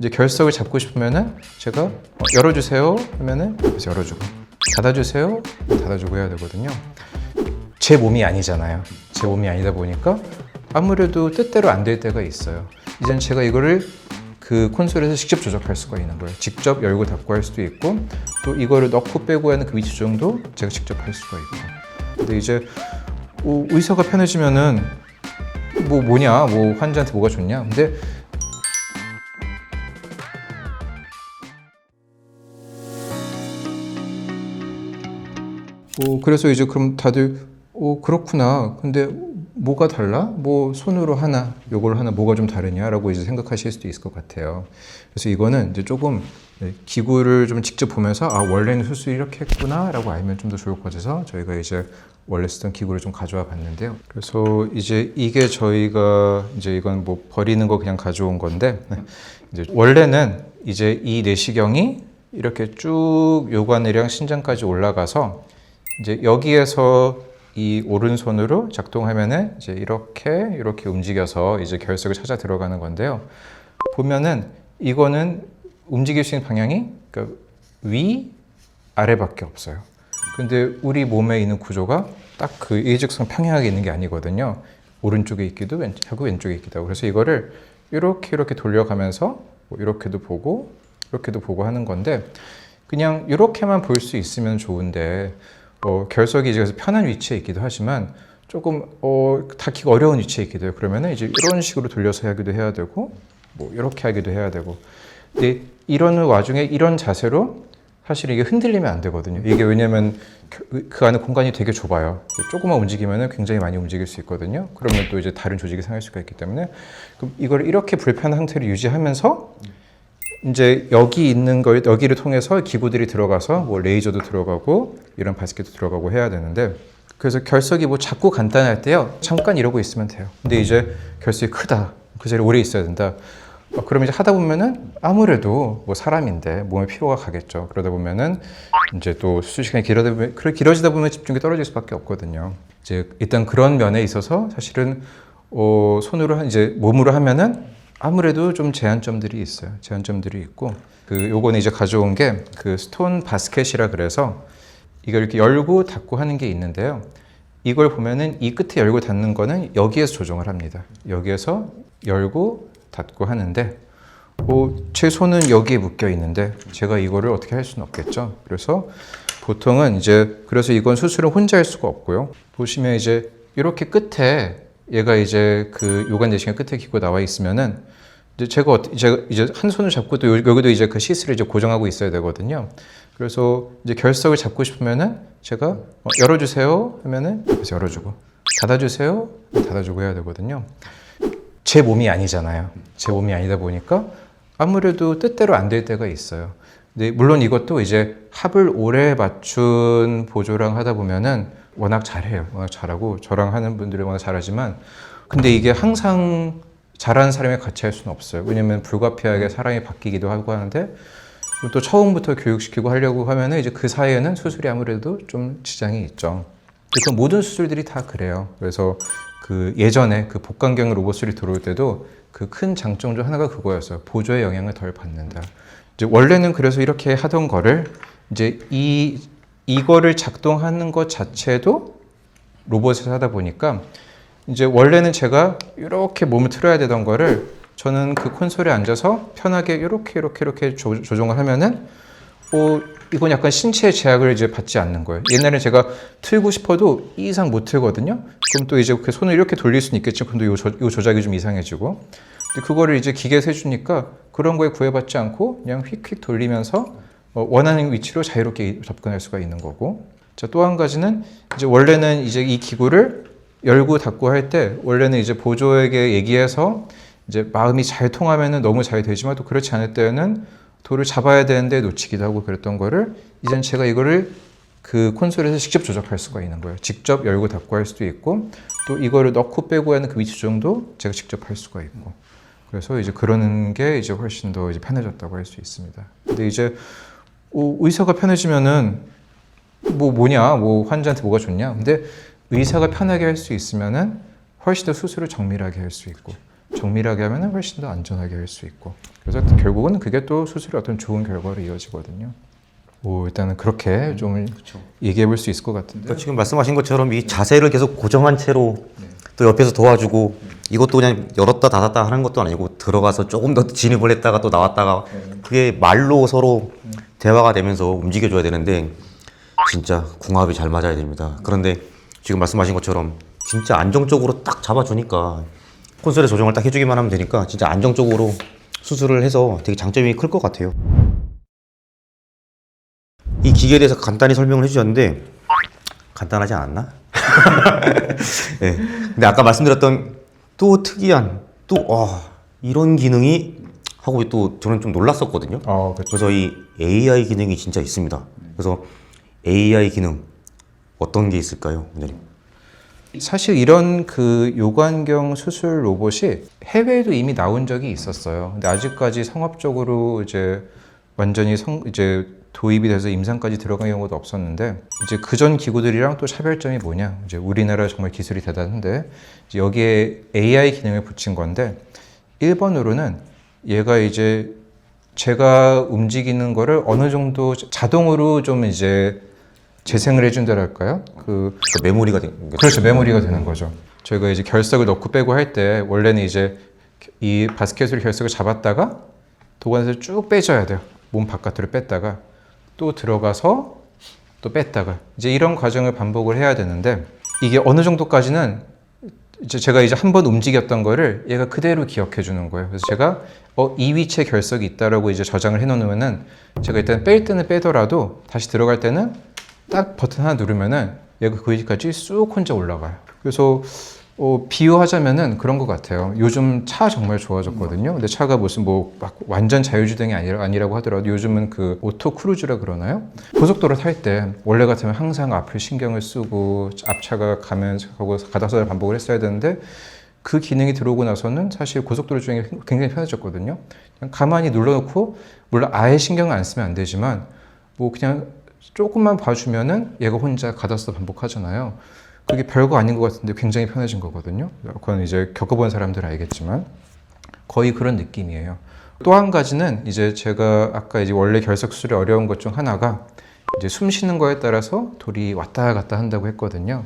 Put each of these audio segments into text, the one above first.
이제 결석을 잡고 싶으면은 제가 어, 열어주세요 하면은 그래서 열어주고 닫아주세요 닫아주고 해야 되거든요. 제 몸이 아니잖아요. 제 몸이 아니다 보니까 아무래도 뜻대로 안 될 때가 있어요. 이젠 제가 이거를 그 콘솔에서 직접 조작할 수가 있는 거예요. 직접 열고 닫고 할 수도 있고 또 이거를 넣고 빼고 하는 그 위치 조정도 제가 직접 할 수가 있고. 근데 이제 어, 의사가 편해지면은 뭐 뭐냐, 뭐 환자한테 뭐가 좋냐. 근데 어, 그래서 이제 그럼 다들 어, 그렇구나. 근데 뭐가 달라? 뭐 손으로 하나, 요걸 하나 뭐가 좀 다르냐라고 이제 생각하실 수도 있을 것 같아요. 그래서 이거는 이제 조금 네, 기구를 좀 직접 보면서 아 원래는 수술 이렇게 했구나라고 알면 좀 더 좋을 것 같아서 저희가 이제 원래 쓰던 기구를 좀 가져와 봤는데요. 그래서 이제 이게 저희가 이제 이건 뭐 버리는 거 그냥 가져온 건데 네, 이제 원래는 이제 이 내시경이 이렇게 쭉 요관이랑 신장까지 올라가서 이제 여기에서 이 오른손으로 작동하면은 이제 이렇게 이렇게 움직여서 이제 결석을 찾아 들어가는 건데요. 보면은 이거는 움직일 수 있는 방향이 그러니까 위 아래밖에 없어요. 근데 우리 몸에 있는 구조가 딱 그 일직선 평행하게 있는 게 아니거든요. 오른쪽에 있기도 왼, 하고 왼쪽에 있기도 하고 그래서 이거를 이렇게 이렇게 돌려가면서 뭐 이렇게도 보고 이렇게도 보고 하는 건데 그냥 이렇게만 볼 수 있으면 좋은데 어, 결석이 이제 편한 위치에 있기도 하지만 조금 어, 닿기가 어려운 위치에 있기도 해요. 그러면은 이제 이런 식으로 돌려서 하기도 해야 되고 뭐 이렇게 하기도 해야 되고 근데 이런 와중에 이런 자세로 사실 이게 흔들리면 안 되거든요. 이게 왜냐면 그, 그 안에 공간이 되게 좁아요. 조금만 움직이면 굉장히 많이 움직일 수 있거든요. 그러면 또 이제 다른 조직이 상할 수가 있기 때문에 그럼 이걸 이렇게 불편한 상태를 유지하면서 이제 여기 있는 걸 여기를 통해서 기구들이 들어가서 뭐 레이저도 들어가고 이런 바스켓도 들어가고 해야 되는데 그래서 결석이 뭐 작고 간단할 때요. 잠깐 이러고 있으면 돼요. 근데 이제 결석이 크다. 그 자리에 오래 있어야 된다. 어, 그럼 이제 하다 보면은 아무래도 뭐 사람인데 몸에 피로가 가겠죠. 그러다 보면은 이제 또 수술 시간이 길어다 보면 길어지다 보면 집중이 떨어질 수밖에 없거든요. 이제 일단 그런 면에 있어서 사실은 어, 손으로 한- 이제 몸으로 하면은 아무래도 좀 제한점들이 있어요. 제한점들이 있고 그 요거는 이제 가져온 게 그 스톤 바스켓이라 그래서 이걸 이렇게 열고 닫고 하는 게 있는데요. 이걸 보면은 이 끝에 열고 닫는 거는 여기에서 조정을 합니다. 여기에서 열고 닫고 하는데 어, 제 손은 여기에 묶여 있는데 제가 이거를 어떻게 할 수는 없겠죠. 그래서 보통은 이제 그래서 이건 수술을 혼자 할 수가 없고요. 보시면 이제 이렇게 끝에 얘가 이제 그 요관 내시경 끝에 기고 나와 있으면은 이제 제가 제가 이제 한 손을 잡고 또 요- 여기도 이제 그 시스를 이제 고정하고 있어야 되거든요. 그래서 이제 결석을 잡고 싶으면은 제가 어, 열어주세요 하면은 그래서 열어주고 닫아주세요 닫아주고 해야 되거든요. 제 몸이 아니잖아요. 제 몸이 아니다 보니까 아무래도 뜻대로 안 될 때가 있어요. 근데 물론 이것도 이제 합을 오래 맞춘 보조랑 하다 보면은 워낙 잘해요. 워낙 잘하고 저랑 하는 분들이 워낙 잘하지만 근데 이게 항상 잘하는 사람이 같이 할 수는 없어요. 왜냐면 불가피하게 사람이 바뀌기도 하고 하는데 또 처음부터 교육시키고 하려고 하면은 이제 그 사이에는 수술이 아무래도 좀 지장이 있죠. 그 모든 수술들이 다 그래요. 그래서 그 예전에 그 복강경 로봇술이 들어올 때도 그 큰 장점 중 하나가 그거였어요. 보조의 영향을 덜 받는다. 이제 원래는 그래서 이렇게 하던 거를 이제 이 이거를 작동하는 것 자체도 로봇에서 하다 보니까 이제 원래는 제가 이렇게 몸을 틀어야 되던 거를 저는 그 콘솔에 앉아서 편하게 이렇게 이렇게 이렇게 조, 조정을 하면은 어, 이건 약간 신체의 제약을 이제 받지 않는 거예요. 옛날에 제가 틀고 싶어도 이 이상 못 틀거든요. 그럼 또 이제 그 손을 이렇게 돌릴 수는 그럼 또 요, 조, 요 조작이 좀 이상해지고. 근데 그거를 이제 기계에서 해주니까 그런 거에 구애받지 않고 그냥 휙휙 돌리면서 어, 원하는 위치로 자유롭게 접근할 수가 있는 거고. 자, 또 한 가지는 이제 원래는 이제 이 기구를 열고 닫고 할 때 원래는 이제 보조에게 얘기해서 이제 마음이 잘 통하면은 너무 잘 되지만 또 그렇지 않을 때는 돌을 잡아야 되는데 놓치기도 하고 그랬던 거를 이젠 제가 이거를 그 콘솔에서 직접 조작할 수가 있는 거예요. 직접 열고 닫고 할 수도 있고 또 이거를 넣고 빼고 하는 그 위치 조정도 제가 직접 할 수가 있고 그래서 이제 그러는 게 이제 훨씬 더 이제 편해졌다고 할 수 있습니다. 근데 이제 어, 의사가 편해지면은 뭐 뭐냐, 뭐 환자한테 뭐가 좋냐. 근데 의사가 편하게 할 수 있으면은 훨씬 더 수술을 정밀하게 할 수 있고 정밀하게 하면 훨씬 더 안전하게 할 수 있고 그래서 결국은 그게 또 수술의 어떤 좋은 결과로 이어지거든요. 오, 일단은 그렇게 좀 얘기해 볼 수 있을 것 같은데. 그러니까 지금 말씀하신 것처럼 이 자세를 계속 고정한 채로 또 옆에서 도와주고 이것도 그냥 열었다 닫았다 하는 것도 아니고 들어가서 조금 더 진입을 했다가 또 나왔다가 그게 말로 서로 대화가 되면서 움직여줘야 되는데 진짜 궁합이 잘 맞아야 됩니다. 그런데 지금 말씀하신 것처럼 진짜 안정적으로 딱 잡아주니까 콘솔의 조정을 딱 해주기만 하면 되니까 진짜 안정적으로 수술을 해서 되게 장점이 클 것 같아요. 이 기계에 대해서 간단히 설명을 해주셨는데 간단하지 않았나? 네. 근데 아까 말씀드렸던 또 특이한 또 와, 이런 기능이 하고 또 저는 좀 놀랐었거든요. 어, 그렇죠. 그래서 이 AI 기능이 진짜 있습니다. 그래서 AI 기능 어떤 게 있을까요, 원장님? 사실 이런 그 요관경 수술 로봇이 해외에도 이미 나온 적이 있었어요. 근데 아직까지 상업적으로 이제 완전히 성 이제 도입이 돼서 임상까지 들어간 경우도 없었는데 이제 그전 기구들이랑 또 차별점이 뭐냐? 이제 우리나라 정말 기술이 대단한데 여기에 AI 기능을 붙인 건데 1번으로는 얘가 이제 제가 움직이는 거를 어느 정도 자동으로 좀 이제 재생을 해준다랄까요? 그그 메모리가 된 그렇죠. 메모리가 되는 거죠. 저희가 이제 결석을 넣고 빼고 할 때 원래는 이제 이 바스켓으로 결석을 잡았다가 도관에서 쭉 빼줘야 돼요. 몸 바깥으로 뺐다가 또 들어가서 또 뺐다가 이제 이런 과정을 반복을 해야 되는데 이게 어느 정도까지는 이제 제가 이제 한 번 움직였던 거를 얘가 그대로 기억해 주는 거예요. 그래서 제가 어, 이 위치에 결석이 있다라고 이제 저장을 해 놓으면은 제가 일단 뺄 때는 빼더라도 다시 들어갈 때는 딱 버튼 하나 누르면은 얘가 그 위치까지 쑥 혼자 올라가요. 그래서 어, 비유하자면은 그런 것 같아요. 요즘 차 정말 좋아졌거든요. 근데 차가 무슨 뭐 막 완전 자율주행이 아니라, 아니라고 하더라도 요즘은 그 오토 크루즈라 그러나요? 고속도로 탈 때 원래 같으면 항상 앞을 신경을 쓰고 앞차가 가면 하고 가다서다 반복을 했어야 되는데 그 기능이 들어오고 나서는 사실 고속도로 주행이 굉장히 편해졌거든요. 그냥 가만히 눌러놓고 물론 아예 신경을 안 쓰면 안 되지만 뭐 그냥 조금만 봐주면은 얘가 혼자 가다서 반복하잖아요. 그게 별거 아닌 것 같은데 굉장히 편해진 거거든요. 그건 이제 겪어본 사람들은 알겠지만 거의 그런 느낌이에요. 또 한 가지는 이제 제가 아까 이제 원래 결석 수술이 어려운 것 중 하나가 이제 숨 쉬는 거에 따라서 돌이 왔다 갔다 한다고 했거든요.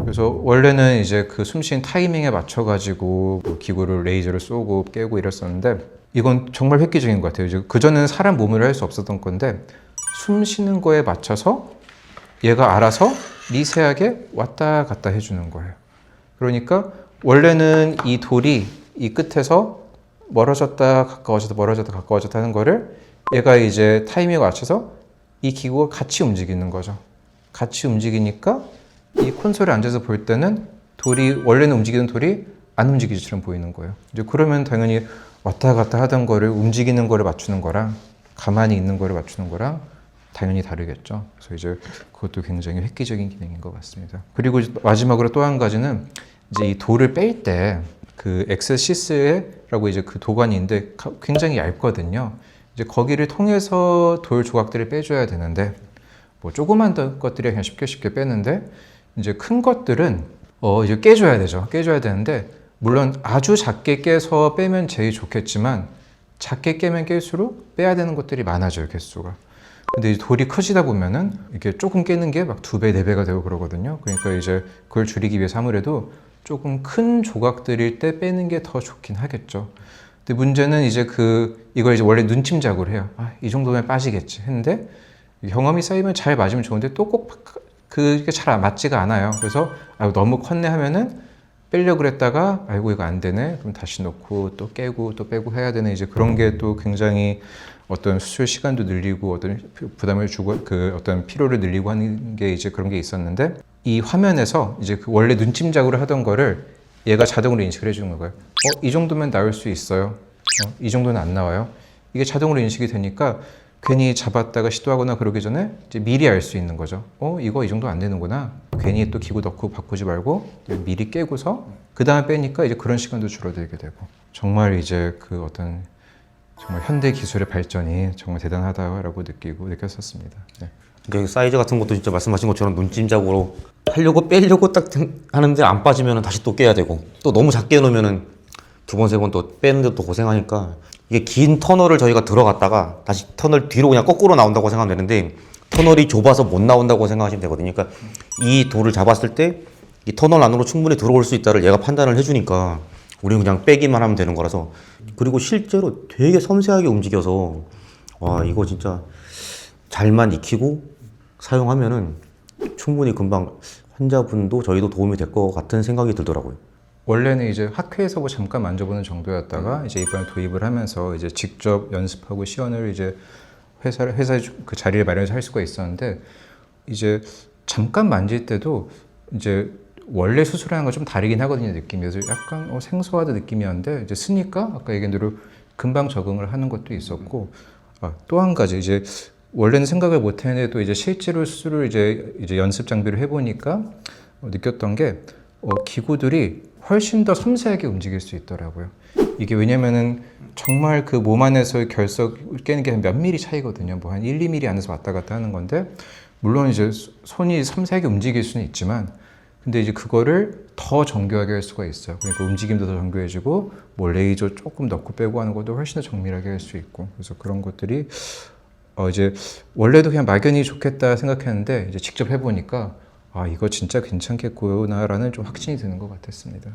그래서 원래는 이제 그 숨 쉬는 타이밍에 맞춰 가지고 뭐 기구를 레이저를 쏘고 깨고 이랬었는데 이건 정말 획기적인 것 같아요. 그 전에는 사람 몸으로 할 수 없었던 건데 숨 쉬는 거에 맞춰서 얘가 알아서 미세하게 왔다 갔다 해주는 거예요. 그러니까 원래는 이 돌이 이 끝에서 멀어졌다 가까워졌다 멀어졌다 가까워졌다 하는 거를 얘가 이제 타이밍에 맞춰서 이 기구가 같이 움직이는 거죠. 같이 움직이니까 이 콘솔에 앉아서 볼 때는 돌이 원래는 움직이는 돌이 안 움직이지처럼 보이는 거예요. 이제 그러면 당연히 왔다 갔다 하던 거를 움직이는 거를 맞추는 거랑 가만히 있는 거를 맞추는 거랑 당연히 다르겠죠. 그래서 이제 그것도 굉장히 획기적인 기능인 것 같습니다. 그리고 마지막으로 또 한 가지는 이제 이 돌을 뺄 때 그 엑세시스라고 이제 그 가- 굉장히 얇거든요. 이제 거기를 통해서 돌 조각들을 빼줘야 되는데 뭐 조그만 더- 것들이 그냥 쉽게 쉽게 빼는데 이제 큰 것들은 어 이제 깨줘야 되죠. 깨줘야 되는데 물론 아주 작게 깨서 빼면 제일 좋겠지만 작게 깨면 깰수록 빼야 되는 것들이 많아져요 개수가. 근데 이 돌이 커지다 보면은 이게 조금 깨는 게 막 두 배, 네 배가 되고 그러거든요. 그러니까 이제 그걸 줄이기 위해서 아무래도 조금 큰 조각들일 때 빼는 게 더 좋긴 하겠죠. 근데 문제는 이제 그 이걸 이제 원래 눈침작으로 해요. 아, 이 정도면 빠지겠지. 했는데 경험이 쌓이면 잘 맞으면 좋은데 또 꼭 그게 잘 맞지가 않아요. 그래서 아, 너무 컸네 하면은 빼려고 그랬다가 아이고 이거 안 되네. 그럼 다시 놓고 또 깨고 또 빼고 해야 되는 이제 그런 게 또 굉장히 어떤 수술 시간도 늘리고 어떤 부담을 주고 그 어떤 피로를 늘리고 하는 게 이제 그런 게 있었는데 이 화면에서 이제 그 원래 눈침작으로 하던 거를 얘가 자동으로 인식을 해주는 거예요. 어, 이 정도면 나올 수 있어요. 어, 이 정도는 안 나와요. 이게 자동으로 인식이 되니까 괜히 잡았다가 시도하거나 그러기 전에 이제 미리 알 수 있는 거죠. 어, 이거 이 정도 안 되는구나. 괜히 또 기구 넣고 바꾸지 말고 미리 깨고서 그 다음에 빼니까 이제 그런 시간도 줄어들게 되고 정말 이제 그 어떤 정말 현대 기술의 발전이 정말 대단하다라고 느끼고 느꼈었습니다. 네. 그러니까 사이즈 같은 것도 진짜 말씀하신 것처럼 눈찜작으로 하려고 빼려고 딱 하는데 안 빠지면 다시 또 깨야 되고 또 너무 작게 놓으면은 두번 세 번 또 빼는데 또 고생하니까 이게 긴 터널을 저희가 들어갔다가 다시 터널 뒤로 그냥 거꾸로 나온다고 생각하면 되는데 터널이 좁아서 못 나온다고 생각하시면 되거든요. 그러니까 이 돌을 잡았을 때 이 터널 안으로 충분히 들어올 수 있다를 얘가 판단을 해주니까 우리는 그냥 빼기만 하면 되는 거라서 그리고 실제로 되게 섬세하게 움직여서 와 이거 진짜 잘만 익히고 사용하면은 충분히 금방 환자분도 저희도 도움이 될 것 같은 생각이 들더라고요. 원래는 이제 학회에서 뭐 잠깐 만져보는 정도였다가 이제 이번에 도입을 하면서 이제 직접 연습하고 시연을 이제 회사 회사 그 자리를 마련해서 할 수가 있었는데 이제 잠깐 만질 때도 이제 원래 수술하는 거좀 다르긴 하거든요 느낌이 그래서 약간 어, 생소하다 느낌이었는데 이제 쓰니까 아까 얘기한 대로 금방 적응을 하는 것도 있었고 아, 또 한 가지 이제 원래는 생각을 못 했는데 또 이제 실제로 수술을 이제 이제 연습 장비를 해보니까 어, 느꼈던 게 어, 기구들이 훨씬 더 섬세하게 움직일 수 있더라고요. 이게 왜냐면은 정말 그 몸 안에서의 결석 깨는 게 몇 미리 차이거든요. 뭐 한 1, 2 미리 안에서 왔다 갔다 하는 건데 물론 이제 손이 섬세하게 움직일 수는 있지만 근데 이제 그거를 더 정교하게 할 수가 있어요. 그러니까 움직임도 더 정교해지고 뭐 레이저 조금 넣고 빼고 하는 것도 훨씬 더 정밀하게 할 수 있고 그래서 그런 것들이 어 이제 원래도 그냥 막연히 좋겠다 생각했는데 이제 직접 해보니까 아 이거 진짜 괜찮겠구나라는 좀 확신이 드는 것 같았습니다.